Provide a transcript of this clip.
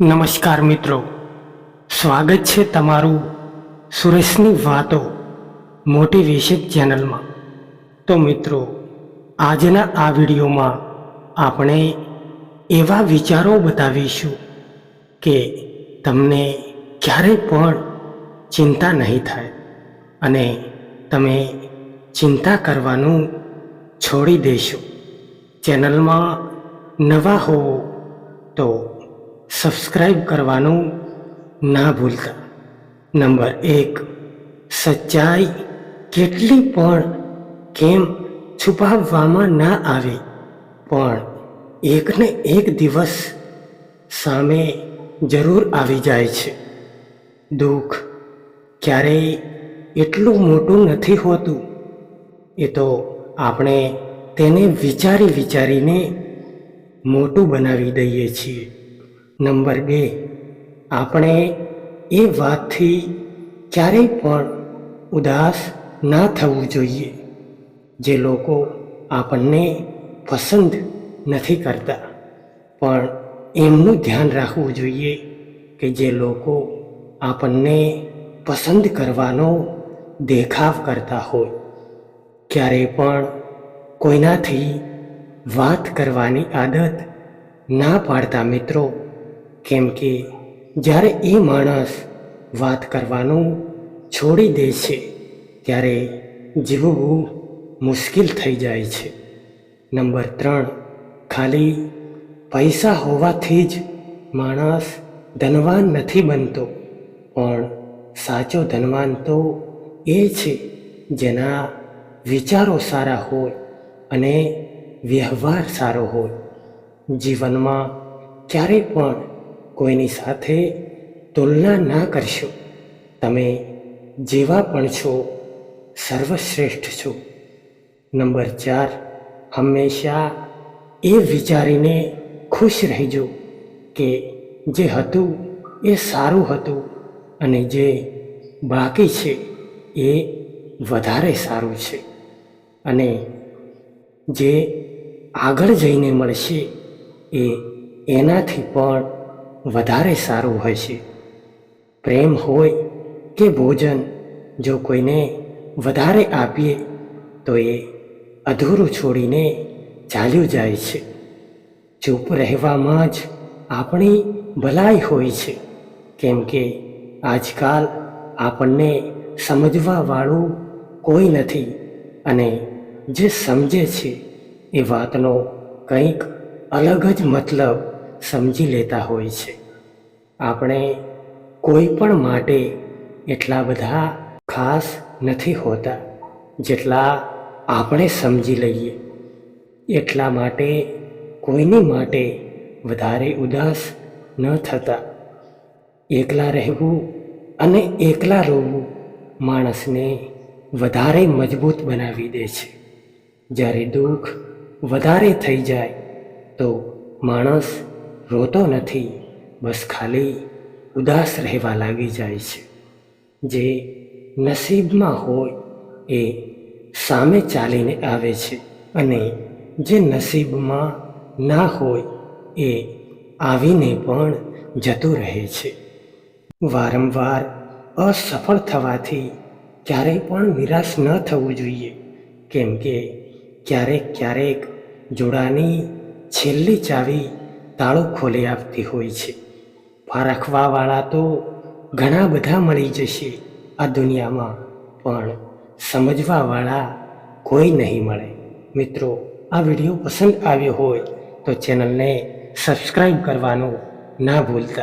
નમસ્કાર મિત્રો. સ્વાગત છે તમારું સુરેશની વાતો મોટિવેશન ચેનલમાં. તો મિત્રો, આજના આ વિડીયોમાં આપણે એવા વિચારો બતાવીશું કે તમને ક્યારેય પણ ચિંતા નહીં થાય અને તમે ચિંતા કરવાનું છોડી દેશો. ચેનલમાં નવા હોવો તો સબસ્ક્રાઈબ કરવાનું ના ભૂલતા. નંબર એક, સચ્ચાઈ કેટલી પણ કેમ છુપાવવામાં ના આવે, પણ એકને એક દિવસ સામે જરૂર આવી જાય છે. દુઃખ ક્યારેય એટલું મોટું નથી હોતું. એ તો આપણે તેને વિચારી વિચારીને મોટું બનાવી દઈએ છીએ. નંબર બે. આપણે એ વાતથી ક્યારેય પણ ઉદાસ ના થવું જોઈએ. જે લોકો આપણને પસંદ નથી કરતા. પણ એમનું ધ્યાન રાખવું જોઈએ કે જે લોકો આપણને પસંદ કરવાનો દેખાવ કરતા હોય. ક્યારેય પણ કોઈનાથી વાત કરવાની આદત ના પાડતા મિત્રો કેમ કે જ્યારે એ માણસ વાત કરવાનું છોડી દે છે, ત્યારે જીવવું મુશ્કેલ થઈ જાય છે. નંબર ત્રણ, ખાલી પૈસા હોવાથી જ માણસ ધનવાન નથી બનતો. પણ સાચો ધનવાન તો એ છે જેના વિચારો સારા હોય અને વ્યવહાર સારો હોય. જીવનમાં ક્યારેય પણ કોઈની સાથે તુલના ના કરશો. તમે જેવા પણ છો, સર્વશ્રેષ્ઠ છો. નંબર ચાર, હંમેશા એ વિચારીને ખુશ રહેજો કે જે હતું એ સારું હતું અને જે બાકી છે એ વધારે સારું છે. અને જે આગળ જઈને મળશે એ એનાથી પણ વધારે સારું હોય છે. પ્રેમ હોય કે ભોજન જો કોઈને વધારે આપીએ, તો એ અધૂરું છોડીને ચાલ્યું જાય છે. ચૂપ રહેવામાં જ આપણી ભલાઈ હોય છે. કેમ કે આજકાલ આપણને સમજવાવાળું કોઈ નથી અને જે સમજે છે એ વાતનો કંઈક અલગ જ મતલબ સમજી લેતા હોય છે. આપણે કોઈ પણ માટે એટલા બધા ખાસ નથી હોતા જેટલા આપણે સમજી લઈએ. એટલા માટે કોઈની માટે વધારે ઉદાસ ન થતા. એકલા રહેવું અને એકલા રહેવું માણસને વધારે મજબૂત બનાવી દે છે. જ્યારે દુઃખ વધારે થઈ જાય તો માણસ રોતો નથી, બસ ખાલી ઉદાસ રહેવા લાગી જાય છે. જે નસીબમાં હોય એ સામે ચાલીને આવે છે અને જે નસીબમાં ના હોય એ આવીને પણ જતું રહે છે. વારંવાર અસફળ થવાથી ક્યારેય પણ નિરાશ ન થવું જોઈએ, કેમ કે ક્યારેક ક્યારેક જોડાની છેલ્લી ચાવી તાળું ખોલી આપતી હોય છે. પારખવાવાળા તો ઘણા બધા મળી જશે આ દુનિયામાં, પણ સમજવાવાળા કોઈ નહીં મળે. મિત્રો, આ વીડિયો પસંદ આવ્યો હોય તો ચેનલને સબસ્ક્રાઈબ કરવાનું ના ભૂલતા.